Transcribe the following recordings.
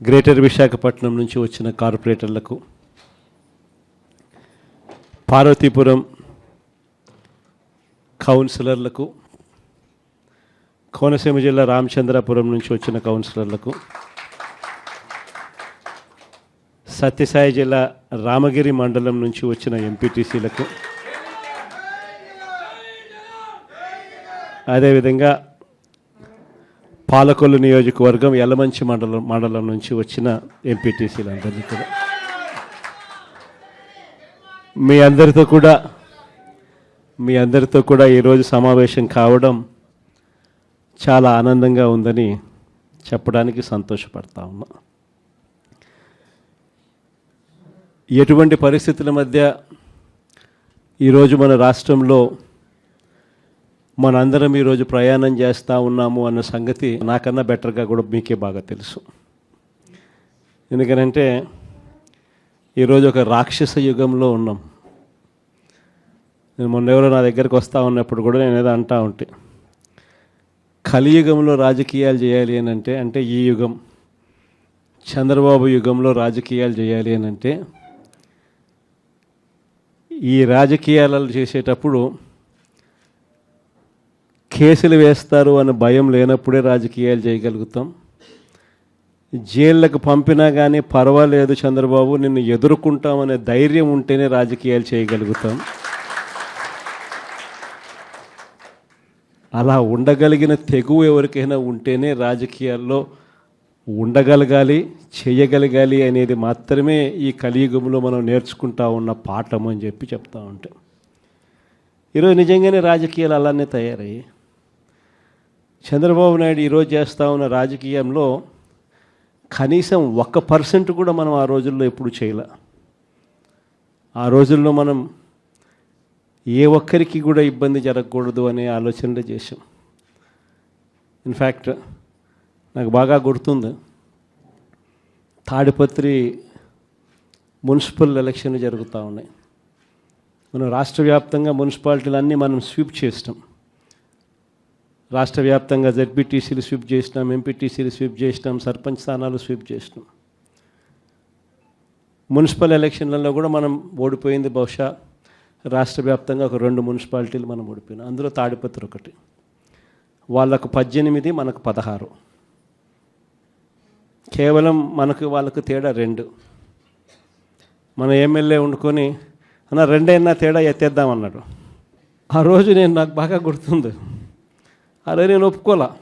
Greater Visakhapatnam నుంచి వచ్చిన కార్పొరేటర్లకు పార్వతీపురం కౌన్సిలర్లకు కోనసీమ జిల్లా రామచంద్రాపురం నుంచి వచ్చిన కౌన్సిలర్లకు సత్యసాయి జిల్లా రామగిరి మండలం నుంచి వచ్చిన ఎంపీటీసీలకు అదేవిధంగా పాలకొల్లు నియోజకవర్గం ఎలమంచి మండలం మండలం నుంచి వచ్చిన ఎంపీటీసీలందరినీ కూడా. మీ అందరితో కూడా మీ అందరితో కూడా ఈరోజు సమావేశం కావడం చాలా ఆనందంగా ఉందని చెప్పడానికి సంతోషపడతా ఉన్నా. ఎటువంటి పరిస్థితుల మధ్య ఈరోజు మన రాష్ట్రంలో మనందరం ఈరోజు ప్రయాణం చేస్తూ ఉన్నాము అన్న సంగతి నాకన్నా బెటర్గా కూడా మీకే బాగా తెలుసు. ఎందుకనంటే ఈరోజు ఒక రాక్షస యుగంలో ఉన్నాం. నేను మొన్న ఎవరో నా దగ్గరికి వస్తూ ఉన్నప్పుడు కూడా నేను ఏదో అంటా ఉంటే కలియుగంలో రాజకీయాలు చేయాలి అని అంటే అంటే ఈ యుగం చంద్రబాబు యుగంలో రాజకీయాలు చేయాలి అని అంటే ఈ రాజకీయాలు చేసేటప్పుడు కేసులు వేస్తారు అనే భయం లేనప్పుడే రాజకీయాలు చేయగలుగుతాం. జైళ్ళకు పంపినా కానీ పర్వాలేదు చంద్రబాబు నిన్ను ఎదుర్కొంటామనే ధైర్యం ఉంటేనే రాజకీయాలు చేయగలుగుతాం. అలా ఉండగలిగిన తెగువ ఎవరికైనా ఉంటేనే రాజకీయాల్లో ఉండగలగాలి చేయగలగాలి అనేది మాత్రమే ఈ కలియుగంలో మనం నేర్చుకుంటా ఉన్న పాఠం అని చెప్పి చెప్తా ఉంటాం. ఈరోజు నిజంగానే రాజకీయాలు అలానే తయారయ్యాయి. చంద్రబాబు నాయుడు ఈరోజు చేస్తూ ఉన్న రాజకీయంలో కనీసం ఒక్క పర్సెంట్ కూడా మనం ఆ రోజుల్లో ఎప్పుడు చేయలే. ఆ రోజుల్లో మనం ఏ ఒక్కరికి కూడా ఇబ్బంది జరగకూడదు అనే ఆలోచనలు చేశాం. ఇన్ఫ్యాక్ట్ నాకు బాగా గుర్తుంది. తాడిపత్రి మున్సిపల్ ఎలక్షన్లు జరుగుతూ ఉన్నాయి. మనం రాష్ట్ర వ్యాప్తంగా మున్సిపాలిటీలన్నీ మనం స్వీప్ చేస్తాం. రాష్ట్ర వ్యాప్తంగా జెడ్పీటీసీలు స్వీప్ చేసినాం ఎంపీటీసీలు స్వీప్ చేసినాం సర్పంచ్ స్థానాలు స్వీప్ చేసినాం. మున్సిపల్ ఎలక్షన్లలో కూడా మనం ఓడిపోయింది బహుశా రాష్ట్ర వ్యాప్తంగా ఒక రెండు మున్సిపాలిటీలు మనం ఓడిపోయినాం. అందులో తాడిపత్రి ఒకటి. వాళ్ళకు పద్దెనిమిది మనకు పదహారు. కేవలం మనకు వాళ్ళకు తేడా రెండు. మన ఎమ్మెల్యే వండుకొని అన్న రెండైనా తేడా ఎత్తేద్దామన్నాడు ఆ రోజు నేను నాకు బాగా గుర్తుంది. అరే నేను ఒప్పుకోలా.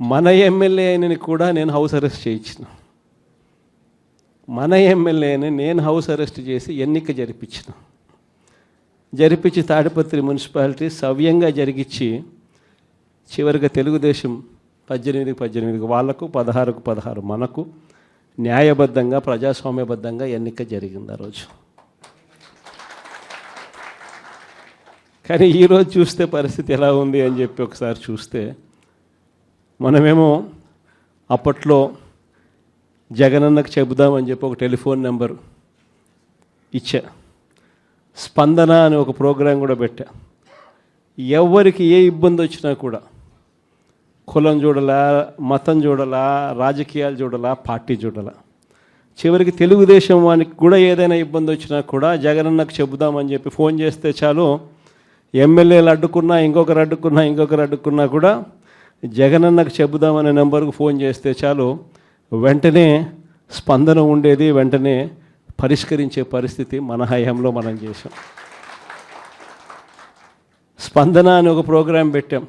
మన ఎమ్మెల్యే అయినని కూడా నేను హౌస్ అరెస్ట్ చేయించిన. మన ఎమ్మెల్యేని నేను హౌస్ అరెస్ట్ చేసి ఎన్నిక జరిపించిన. జరిపించి తాడిపత్రి మున్సిపాలిటీ సవ్యంగా జరిగించి చివరిగా తెలుగుదేశం పద్దెనిమిదికి పద్దెనిమిదికి వాళ్ళకు పదహారుకు పదహారు మనకు న్యాయబద్ధంగా ప్రజాస్వామ్యబద్ధంగా ఎన్నిక జరిగింది ఆ రోజు. కానీ ఈరోజు చూస్తే పరిస్థితి ఎలా ఉంది అని చెప్పి ఒకసారి చూస్తే మనమేమో అప్పట్లో జగనన్నకు చెబుదామని చెప్పి ఒక టెలిఫోన్ నెంబర్ ఇచ్చా. స్పందన అని ఒక ప్రోగ్రాం కూడా పెట్టా. ఎవరికి ఏ ఇబ్బంది వచ్చినా కూడా కులం చూడలా మతం చూడలా రాజకీయాలు చూడలా పార్టీ చూడలా. చివరికి తెలుగుదేశం వానికి కూడా ఏదైనా ఇబ్బంది వచ్చినా కూడా జగనన్నకు చెబుదామని చెప్పి ఫోన్ చేస్తే చాలు ఎమ్మెల్యేలు అడ్డుకున్నా ఇంకొకరు అడ్డుకున్నా ఇంకొకరు అడ్డుకున్నా కూడా జగనన్నకు చెబుదామనే నెంబర్కు ఫోన్ చేస్తే చాలు వెంటనే స్పందన ఉండేది వెంటనే పరిష్కరించే పరిస్థితి మన హయాంలో మనం చేసాం స్పందన అనే ఒక ప్రోగ్రాం పెట్టాం.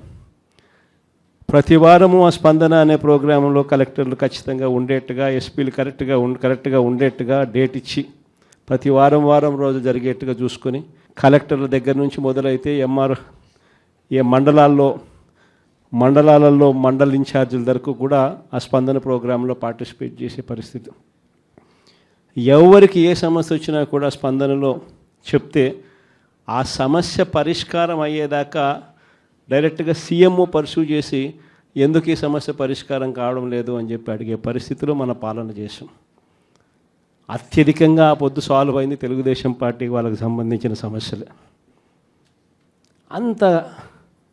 ప్రతి వారము ఆ స్పందన అనే ప్రోగ్రాంలో కలెక్టర్లు ఖచ్చితంగా ఉండేట్టుగా ఎస్పీలు కరెక్ట్గా కరెక్ట్గా ఉండేట్టుగా డేట్ ఇచ్చి ప్రతి వారం వారం రోజు జరిగేట్టుగా చూసుకొని కలెక్టర్ల దగ్గర నుంచి మొదలైతే ఎంఆర్ ఏ మండలాల్లో మండలాలలో మండల్ ఇన్ఛార్జీల వరకు కూడా ఆ స్పందన ప్రోగ్రాంలో పార్టిసిపేట్ చేసే పరిస్థితి. ఎవరికి ఏ సమస్య వచ్చినా కూడా స్పందనలో చెప్తే ఆ సమస్య పరిష్కారం అయ్యేదాకా డైరెక్ట్గా సీఎంఓ పర్సూ చేసి ఎందుకు ఈ సమస్య పరిష్కారం కావడం లేదు అని చెప్పి అడిగే పరిస్థితిలో మన పాలన చేసాం అత్యధికంగా ఆ పొద్దు సాల్వ్ అయింది తెలుగుదేశం పార్టీకి వాళ్ళకి సంబంధించిన సమస్యలే. అంత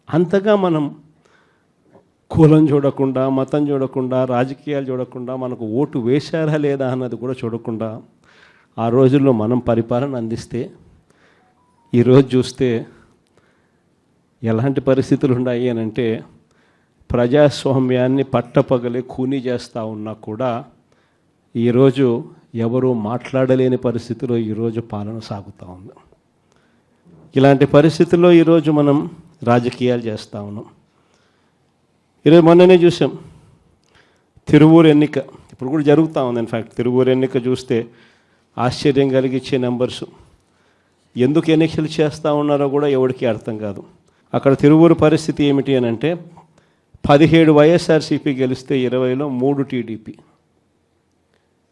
అంతగా మనం కులం చూడకుండా మతం చూడకుండా రాజకీయాలు చూడకుండా మనకు ఓటు వేశారా లేదా అన్నది కూడా చూడకుండా ఆ రోజుల్లో మనం పరిపాలన అందిస్తే ఈరోజు చూస్తే ఎలాంటి పరిస్థితులు ఉన్నాయి అని అంటే ప్రజాస్వామ్యాన్ని పట్టపగలే కూని చేస్తూ ఉన్నా కూడా ఈరోజు ఎవరూ మాట్లాడలేని పరిస్థితిలో ఈరోజు పాలన సాగుతూ ఉంది. ఇలాంటి పరిస్థితుల్లో ఈరోజు మనం రాజకీయాలు చేస్తూ ఉన్నాం. ఈరోజు మొన్ననే చూసాం. తిరువూరు ఎన్నిక ఇప్పుడు కూడా జరుగుతూ ఉంది. ఇన్ఫ్యాక్ట్ తిరువూరు ఎన్నిక చూస్తే ఆశ్చర్యం కలిగించే నెంబర్స్. ఎందుకు ఎన్నికలు చేస్తూ ఉన్నారో కూడా ఎవరికి అర్థం కాదు. అక్కడ తిరువూరు పరిస్థితి ఏమిటి అని అంటే పదిహేడు వైఎస్ఆర్సీపీ గెలిస్తే ఇరవైలో మూడు టీడీపీ.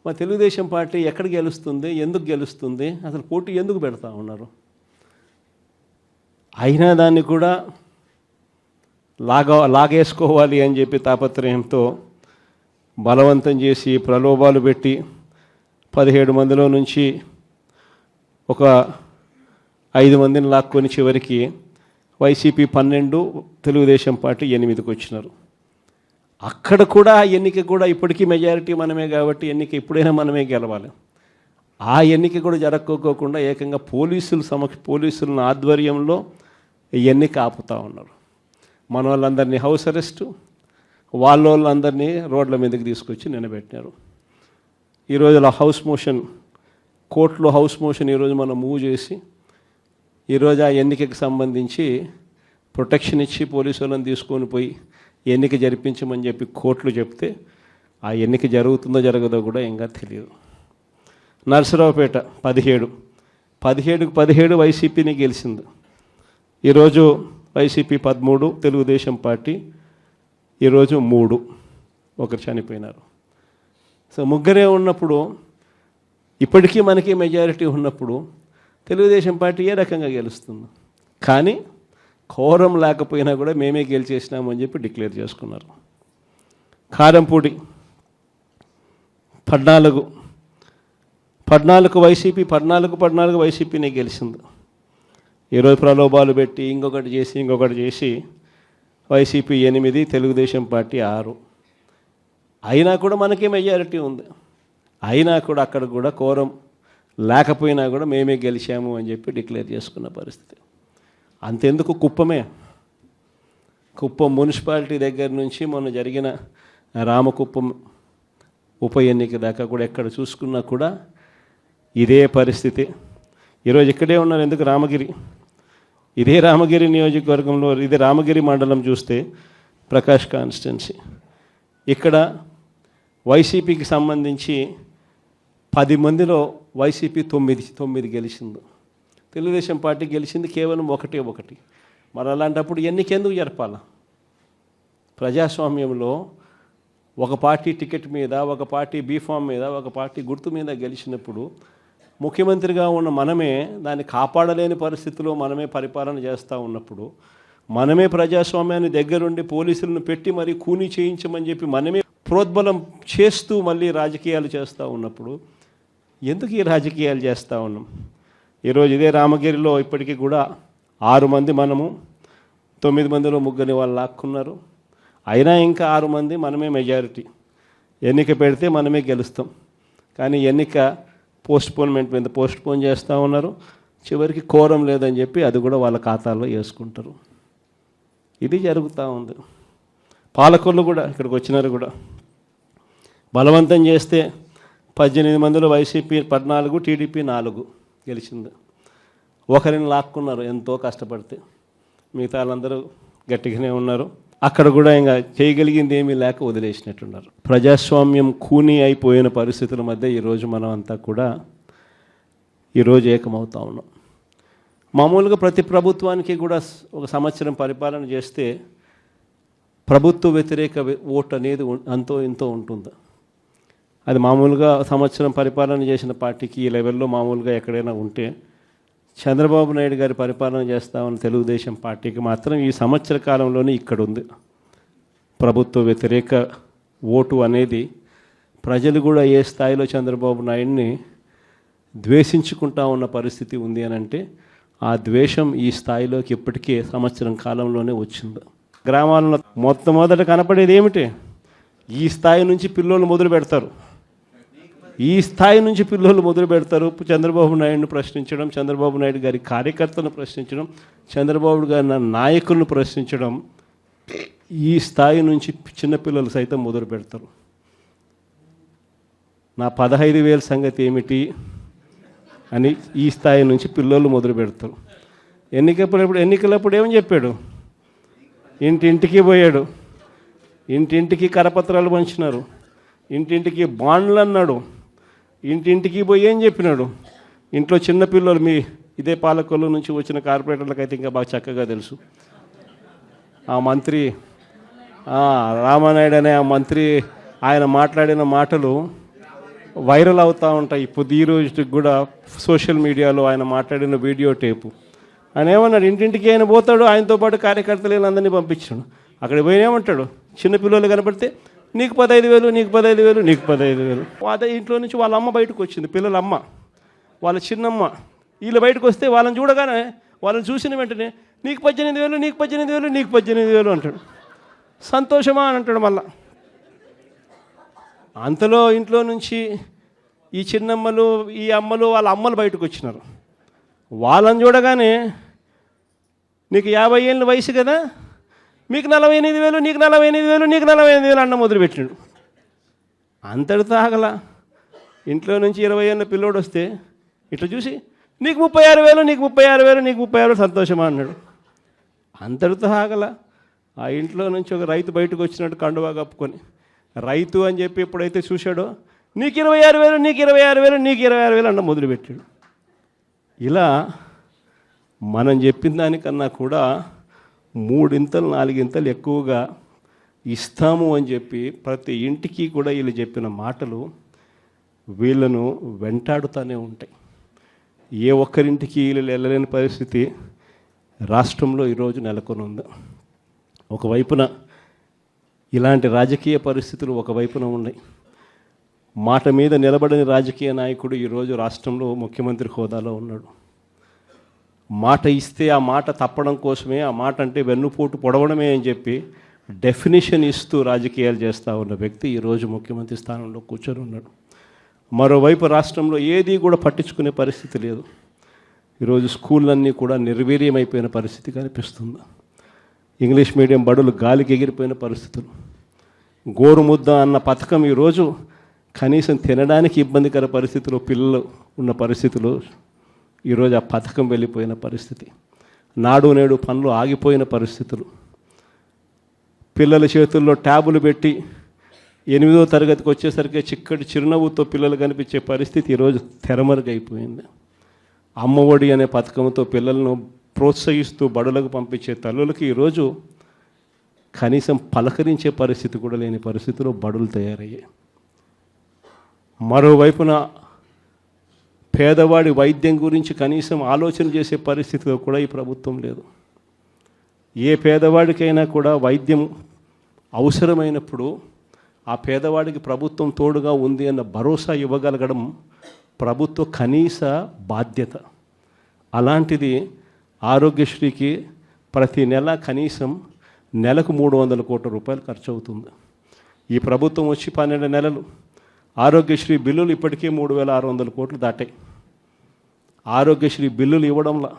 మా తెలుగుదేశం పార్టీ ఎక్కడ గెలుస్తుంది ఎందుకు గెలుస్తుంది అసలు పోటీ ఎందుకు పెడతా ఉన్నారు? అయినా దాన్ని కూడా లాగ లాగేసుకోవాలి అని చెప్పి తాపత్రయంతో బలవంతం చేసి ప్రలోభాలు పెట్టి పదిహేడు మందిలో నుంచి ఒక ఐదు మందిని లాక్కొని చివరికి వైసీపీ పన్నెండు తెలుగుదేశం పార్టీ ఎనిమిదికి వచ్చినారు. అక్కడ కూడా ఆ ఎన్నిక కూడా ఇప్పటికీ మెజారిటీ మనమే కాబట్టి ఎన్నిక ఎప్పుడైనా మనమే గెలవాలి. ఆ ఎన్నిక కూడా జరగకోకుండా ఏకంగా పోలీసుల సమక్ష పోలీసుల ఆధ్వర్యంలో ఎన్నిక ఆపుతా ఉన్నారు. మన వాళ్ళందరినీ హౌస్ అరెస్టు వాళ్ళ వాళ్ళందరినీ రోడ్ల మీదకి తీసుకొచ్చి నిలబెట్టినారు. ఈరోజు హౌస్ మోషన్ కోర్టులో హౌస్ మోషన్ ఈరోజు మనం మూవ్ చేసి ఈరోజు ఆ ఎన్నికకి సంబంధించి ప్రొటెక్షన్ ఇచ్చి పోలీసు వాళ్ళని తీసుకొని పోయి ఎన్నిక జరిపించమని చెప్పి కోర్టులు చెప్తే ఆ ఎన్నిక జరుగుతుందో జరగదో కూడా ఇంకా తెలియదు నరసరావుపేట పదిహేడు. పదిహేడుకు పదిహేడు వైసీపీని గెలిచింది. ఈరోజు వైసీపీ పదమూడు తెలుగుదేశం పార్టీ ఈరోజు మూడు. ఒకరు చనిపోయినారు. సో ముగ్గురే ఉన్నప్పుడు ఇప్పటికీ మనకి మెజారిటీ ఉన్నప్పుడు తెలుగుదేశం పార్టీ ఏ రకంగా గెలుస్తుంది? కానీ కోరం లేకపోయినా కూడా మేమే గెలిచేసినామని చెప్పి డిక్లేర్ చేసుకున్నారు. కారంపూడి పద్నాలుగు. పద్నాలుగు వైసీపీ పద్నాలుగు పద్నాలుగు వైసీపీనే గెలిచింది. ఈరోజు ప్రలోభాలు పెట్టి ఇంకొకటి చేసి ఇంకొకటి చేసి వైసీపీ ఎనిమిది తెలుగుదేశం పార్టీ ఆరు. అయినా కూడా మనకే మెజారిటీ ఉంది. అయినా కూడా అక్కడ కూడా కోరం లేకపోయినా కూడా మేమే గెలిచాము అని చెప్పి డిక్లేర్ చేసుకున్న పరిస్థితి. అంతెందుకు కుప్పమే? కుప్పం మున్సిపాలిటీ దగ్గర నుంచి మొన్న జరిగిన రామకుప్పం ఉప ఎన్నిక దాకా కూడా ఎక్కడ చూసుకున్నా కూడా ఇదే పరిస్థితి. ఈరోజు ఇక్కడే ఉన్నారు ఎందుకు రామగిరి? ఇదే రామగిరి నియోజకవర్గంలో ఇదే రామగిరి మండలం చూస్తే ప్రకాష్ కాన్స్టిట్యున్సీ. ఇక్కడ వైసీపీకి సంబంధించి పది మందిలో వైసీపీ తొమ్మిది తొమ్మిది గెలిచింది. తెలుగుదేశం పార్టీ గెలిచింది కేవలం ఒకటే ఒకటి. మరి అలాంటప్పుడు ఎన్నికెందుకు జరపాల? ప్రజాస్వామ్యంలో ఒక పార్టీ టికెట్ మీద ఒక పార్టీ బీఫామ్ మీద ఒక పార్టీ గుర్తు మీద గెలిచినప్పుడు ముఖ్యమంత్రిగా ఉన్న మనమే దాన్ని కాపాడలేని పరిస్థితిలో మనమే పరిపాలన చేస్తూ ఉన్నప్పుడు మనమే ప్రజాస్వామ్యాన్ని దగ్గరుండి పోలీసులను పెట్టి మరి కూని చేయించమని చెప్పి మనమే ప్రోద్బలం చేస్తూ మళ్ళీ రాజకీయాలు చేస్తూ ఉన్నప్పుడు ఎందుకు ఈ రాజకీయాలు చేస్తూ ఉన్నాం? ఈరోజు ఇదే రామగిరిలో ఇప్పటికీ కూడా ఆరు మంది మనము తొమ్మిది మందిలో ముగ్గురిని వాళ్ళు లాక్కున్నారు. అయినా ఇంకా ఆరు మంది మనమే మెజారిటీ ఎన్నిక పెడితే మనమే గెలుస్తాం. కానీ ఎన్నిక పోస్ట్పోన్మెంట్ మీద పోస్ట్పోన్ చేస్తూ ఉన్నారు. చివరికి కోరం లేదని చెప్పి అది కూడా వాళ్ళ ఖాతాల్లో వేసుకుంటారు. ఇది జరుగుతూ ఉంది. పాలకొల్లు కూడా ఇక్కడికి వచ్చినారు కూడా. బలవంతం చేస్తే పద్దెనిమిది మందిలో వైసీపీ పద్నాలుగు టీడీపీ నాలుగు. గెలిచింది. ఒకరిని లాక్కున్నారు ఎంతో కష్టపడితే. మిగతా వాళ్ళందరూ గట్టిగానే ఉన్నారు. అక్కడ కూడా ఇంకా చేయగలిగింది ఏమీ లేక వదిలేసినట్టున్నారు. ప్రజాస్వామ్యం కూని అయిపోయిన పరిస్థితుల మధ్య ఈరోజు మనం అంతా కూడా ఈరోజు ఏకమవుతా ఉన్నాం. మామూలుగా ప్రతి ప్రభుత్వానికి కూడా ఒక సంవత్సరం పరిపాలన చేస్తే ప్రభుత్వ వ్యతిరేక ఓటు అనేది ఉం- అంతో ఇంతో ఉంటుంది. అది మామూలుగా సంవత్సరం పరిపాలన చేసిన పార్టీకి ఈ లెవెల్లో మామూలుగా ఎక్కడైనా ఉంటే చంద్రబాబు నాయుడు గారి పరిపాలన చేస్తామని తెలుగుదేశం పార్టీకి మాత్రం ఈ సంవత్సర కాలంలోనే ఇక్కడ ఉంది. ప్రభుత్వ వ్యతిరేక ఓటు అనేది ప్రజలు కూడా ఏ స్థాయిలో చంద్రబాబు నాయుడిని ద్వేషించుకుంటా ఉన్న పరిస్థితి ఉంది అని అంటే ఆ ద్వేషం ఈ స్థాయిలోకి ఇప్పటికే సంవత్సరం కాలంలోనే వచ్చింది. గ్రామాలలో మొట్టమొదట కనపడేది ఏమిటి? ఈ స్థాయి నుంచి పిల్లలు మొదలు పెడతారు. ఈ స్థాయి నుంచి పిల్లలు మొదలు పెడతారు. చంద్రబాబు నాయుడును ప్రశ్నించడం చంద్రబాబు నాయుడు గారి కార్యకర్తలను ప్రశ్నించడం చంద్రబాబు గారి నా నాయకులను ప్రశ్నించడం ఈ స్థాయి నుంచి చిన్నపిల్లలు సైతం మొదలు పెడతారు. నా పదహైదు వేల సంగతి ఏమిటి అని ఈ స్థాయి నుంచి పిల్లలు మొదలు పెడతారు. ఎన్నికప్పుడు ఎన్నికలప్పుడు ఏమని చెప్పాడు? ఇంటింటికి పోయాడు. ఇంటింటికి కరపత్రాలు పంచినారు. ఇంటింటికి బాండ్లు అన్నాడు ఇంటింటికి పోయి ఏం చెప్పినాడు? ఇంట్లో చిన్నపిల్లలు మీ ఇదే పాలకొల్లు నుంచి వచ్చిన కార్పొరేటర్లకు అయితే ఇంకా బాగా చక్కగా తెలుసు. ఆ మంత్రి రామానాయుడు అనే ఆ మంత్రి ఆయన మాట్లాడిన మాటలు వైరల్ అవుతూ ఉంటాయి. ఇప్పుడు ఈ రోజుకి కూడా సోషల్ మీడియాలో ఆయన మాట్లాడిన వీడియో టేపు. ఆయన ఏమన్నాడు? ఇంటింటికి ఆయన పోతాడు ఆయనతో పాటు కార్యకర్తలు వీళ్ళందరినీ పంపించాడు. అక్కడ పోయి ఏమంటాడు? చిన్నపిల్లలు కనపడితే నీకు పదహైదు వేలు నీకు పదహైదు వేలు నీకు పదహైదు వేలు. అదే ఇంట్లో నుంచి వాళ్ళ అమ్మ బయటకు వచ్చింది పిల్లల అమ్మ వాళ్ళ చిన్నమ్మ. వీళ్ళు బయటకు వస్తే వాళ్ళని చూడగానే వాళ్ళని చూసిన వెంటనే నీకు పద్దెనిమిది వేలు నీకు పద్దెనిమిది వేలు నీకు పద్దెనిమిది వేలు అంటాడు. సంతోషమా అని అంటాడు మళ్ళా. అంతలో ఇంట్లో నుంచి ఈ చిన్నమ్మలు ఈ అమ్మలు వాళ్ళ అమ్మలు బయటకు వచ్చినారు. వాళ్ళని చూడగానే నీకు యాభై ఏళ్ళ వయసు కదా? మీకు నలభై ఎనిమిది వేలు నీకు నలభై ఎనిమిది వేలు నీకు నలభై ఎనిమిది వేలు అన్న మొదలుపెట్టినాడు అంతటితో ఆగల. ఇంట్లో నుంచి ఇరవై ఏళ్ళ పిల్లోడు వస్తే ఇట్లా చూసి నీకు ముప్పై ఆరు వేలు నీకు ముప్పై ఆరు వేలు నీకు ముప్పై ఆరు సంతోషమా అన్నాడు. అంతటితో ఆగల. ఆ ఇంట్లో నుంచి ఒక రైతు బయటకు వచ్చినట్టు కండువా కప్పుకొని రైతు అని చెప్పి ఎప్పుడైతే చూశాడో నీకు ఇరవై ఆరు వేలు నీకు ఇరవై ఆరు వేలు నీకు ఇరవై ఆరు వేలు అన్న మొదలుపెట్టాడు ఇలా మనం చెప్పిన దానికన్నా కూడా మూడింతలు నాలుగింతలు ఎక్కువగా ఇస్తాము అని చెప్పి ప్రతి ఇంటికి కూడా వీళ్ళు చెప్పిన మాటలు వీళ్ళను వెంటాడుతూనే ఉంటాయి. ఏ ఒక్కరింటికి వీళ్ళు వెళ్ళలేని పరిస్థితి రాష్ట్రంలో ఈరోజు నెలకొని ఉంది ఒకవైపున ఇలాంటి రాజకీయ పరిస్థితులు ఒకవైపున ఉన్నాయి. మాట మీద నిలబడని రాజకీయ నాయకుడు ఈరోజు రాష్ట్రంలో ముఖ్యమంత్రి హోదాలో ఉన్నాడు. మాట ఇస్తే ఆ మాట తప్పడం కోసమే ఆ మాట అంటే వెన్నుపోటు పొడవడమే అని చెప్పి డెఫినేషన్ ఇస్తూ రాజకీయాలు చేస్తూ ఉన్న వ్యక్తి ఈరోజు ముఖ్యమంత్రి స్థానంలో కూర్చొని ఉన్నాడు. మరోవైపు రాష్ట్రంలో ఏది కూడా పట్టించుకునే పరిస్థితి లేదు. ఈరోజు స్కూళ్ళన్నీ కూడా నిర్వీర్యమైపోయిన పరిస్థితి కనిపిస్తుంది. ఇంగ్లీష్ మీడియం బడులు గాలికి ఎగిరిపోయిన పరిస్థితులు. గోరుముద్ద అన్న పథకం ఈరోజు కనీసం తినడానికి ఇబ్బందికర పరిస్థితిలో పిల్లలు ఉన్న పరిస్థితులు ఈరోజు ఆ పథకం వెళ్ళిపోయిన పరిస్థితి. నాడు నేడు పనులు ఆగిపోయిన పరిస్థితులు. పిల్లల చేతుల్లో ట్యాబులు పెట్టి ఎనిమిదో తరగతికి వచ్చేసరికి చిక్కటి చిరునవ్వుతో పిల్లలు కనిపించే పరిస్థితి ఈరోజు తెరమరుగైపోయింది. అమ్మఒడి అనే పథకంతో పిల్లలను ప్రోత్సహిస్తూ బడులకు పంపించే తల్లులకి ఈరోజు కనీసం పలకరించే పరిస్థితి కూడా లేని పరిస్థితిలో బడులు తయారయ్యాయి. మరోవైపున పేదవాడి వైద్యం గురించి కనీసం ఆలోచన చేసే పరిస్థితిలో కూడా ఈ ప్రభుత్వం లేదు. ఏ పేదవాడికైనా కూడా వైద్యం అవసరమైనప్పుడు ఆ పేదవాడికి ప్రభుత్వం తోడుగా ఉంది అన్న భరోసా ఇవ్వగలగడం ప్రభుత్వ కనీస బాధ్యత. అలాంటిది ఆరోగ్యశ్రీకి ప్రతి నెల కనీసం నెలకు మూడు వందల కోట్ల రూపాయలు ఖర్చు అవుతుంది ఈ ప్రభుత్వం వచ్చి పన్నెండు నెలలు. ఆరోగ్యశ్రీ బిల్లులు ఇప్పటికే మూడు వేల ఆరు వందల కోట్లు దాటాయి. ఆరోగ్యశ్రీ బిల్లులు ఇవ్వడంలా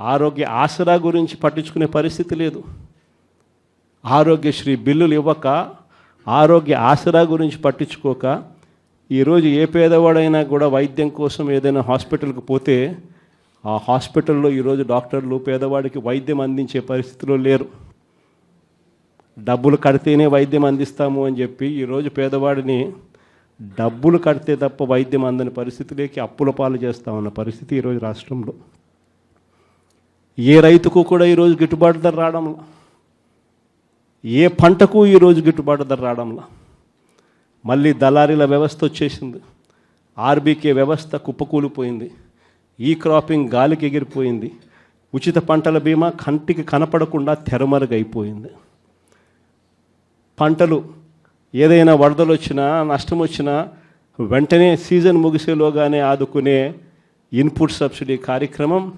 ఆరోగ్య ఆసరా గురించి పట్టించుకునే పరిస్థితి లేదు. ఆరోగ్యశ్రీ బిల్లులు ఇవ్వక ఆరోగ్య ఆసరా గురించి పట్టించుకోక ఈరోజు ఏ పేదవాడైనా కూడా వైద్యం కోసం ఏదైనా హాస్పిటల్కి పోతే ఆ హాస్పిటల్లో ఈరోజు డాక్టర్లు పేదవాడికి వైద్యం అందించే పరిస్థితిలో లేరు. డబ్బులు కడితేనే వైద్యం అందిస్తాము అని చెప్పి ఈరోజు పేదవాడిని డబ్బులు కడితే తప్ప వైద్యం అందని పరిస్థితిలోకి అప్పుల పాలు చేస్తా ఉన్న పరిస్థితి ఈరోజు రాష్ట్రంలో. ఏ రైతుకు కూడా ఈరోజు గిట్టుబాటు ధర రావడంలా? ఏ పంటకు ఈరోజు గిట్టుబాటు ధర రావడంలా? మళ్ళీ దళారీల వ్యవస్థ వచ్చేసింది. ఆర్బీకే వ్యవస్థ కుప్పకూలిపోయింది. ఈ క్రాపింగ్ గాలికి ఎగిరిపోయింది. ఉచిత పంటల బీమా కంటికి కనపడకుండా తెరమరుగైపోయింది. పంటలు ఏదైనా వరదలు వచ్చినా నష్టం వచ్చినా వెంటనే సీజన్ ముగిసేలోగానే ఆదుకునే ఇన్పుట్ సబ్సిడీ కార్యక్రమం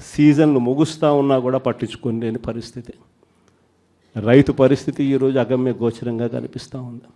సీజన్లు ముగుస్తూ ఉన్నా కూడా పట్టించుకోలేని పరిస్థితి. రైతు పరిస్థితి ఈరోజు అగమ్య గోచరంగా కనిపిస్తూ ఉంది.